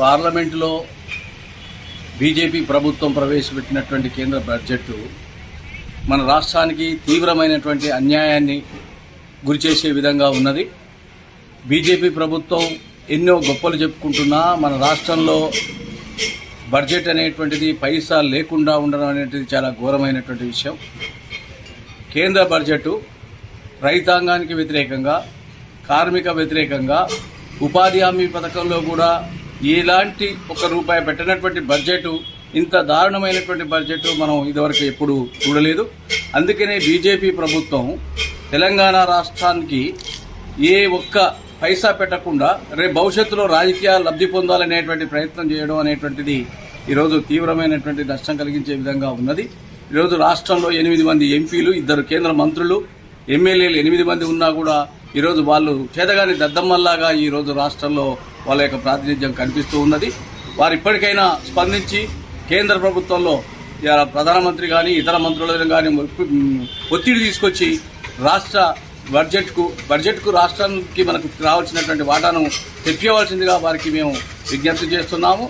పార్లమెంటులో బీజేపీ ప్రభుత్వం ప్రవేశపెట్టినటువంటి కేంద్ర బడ్జెట్ మన రాష్ట్రానికి తీవ్రమైనటువంటి అన్యాయాన్ని గురిచేసే విధంగా ఉన్నది. బీజేపీ ప్రభుత్వం ఎన్నో గొప్పలు చెప్పుకుంటున్నా మన రాష్ట్రంలో బడ్జెట్ అనేటువంటిది పైసా లేకుండా ఉండడం అనేది చాలా ఘోరమైనటువంటి విషయం. కేంద్ర బడ్జెట్ రైతాంగానికి వ్యతిరేకంగా కార్మిక వ్యతిరేకంగా ఉపాధి హామీ పథకంలో కూడా ఇలాంటి ఒక రూపాయి పెట్టినటువంటి బడ్జెట్ ఇంత దారుణమైనటువంటి బడ్జెట్ మనం ఇదివరకు ఎప్పుడు చూడలేదు. అందుకనే బీజేపీ ప్రభుత్వం తెలంగాణ రాష్ట్రానికి ఏ ఒక్క పైసా పెట్టకుండా రేపు భవిష్యత్తులో రాజకీయ లబ్ధి పొందాలనేటువంటి ప్రయత్నం చేయడం అనేటువంటిది ఈరోజు తీవ్రమైనటువంటి నష్టం కలిగించే విధంగా ఉన్నది. ఈరోజు రాష్ట్రంలో ఎనిమిది మంది ఎంపీలు ఇద్దరు కేంద్ర మంత్రులు ఎమ్మెల్యేలు ఎనిమిది మంది ఉన్నా కూడా ఈరోజు వాళ్ళు చేతగాని దద్దమ్మల్లాగా ఈరోజు రాష్ట్రంలో వాళ్ళ యొక్క ప్రాతినిధ్యం కనిపిస్తూ ఉన్నది. వారు ఇప్పటికైనా స్పందించి కేంద్ర ప్రభుత్వంలో ప్రధానమంత్రి కానీ ఇతర మంత్రులను కానీ ఒత్తిడి తీసుకొచ్చి రాష్ట్ర బడ్జెట్కు బడ్జెట్కు రాష్ట్రానికి మనకు రావాల్సినటువంటి వాటాను తెప్పియవలసిందిగా వారికి మేము విజ్ఞప్తి చేస్తున్నాము.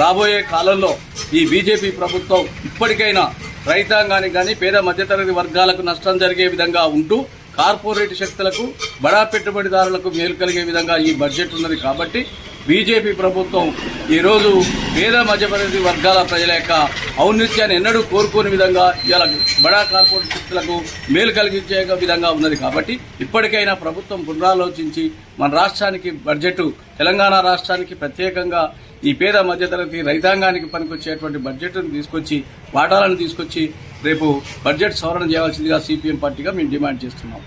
రాబోయే కాలంలో ఈ బీజేపీ ప్రభుత్వం ఇప్పటికైనా రైతాంగానికి కానీ పేద మధ్యతరగతి వర్గాలకు నష్టం జరిగే విధంగా ఉంటూ కార్పొరేట్ శక్తులకు బడా పెట్టుబడిదారులకు మేలు కలిగే విధంగా ఈ బడ్జెట్ ఉన్నది కాబట్టి బీజేపీ ప్రభుత్వం ఈరోజు పేద మధ్యతరగతి వర్గాల ప్రజల యొక్క ఔన్నత్యాన్ని ఎన్నడూ కోరుకోని విధంగా ఇవాళ బడా కార్పొరేట్ శక్తులకు మేలు కలిగించే విధంగా ఉన్నది కాబట్టి ఇప్పటికైనా ప్రభుత్వం పునరాలోచించి మన రాష్ట్రానికి బడ్జెట్ తెలంగాణ రాష్ట్రానికి ప్రత్యేకంగా ఈ పేద మధ్యతరగతి రైతాంగానికి పనికొచ్చేటువంటి బడ్జెట్ను తీసుకొచ్చి వాటాలను తీసుకొచ్చి రేపు బడ్జెట్ సవరణ చేయాల్సిందిగా సిపిఎం పార్టీగా మేము డిమాండ్ చేస్తున్నాం.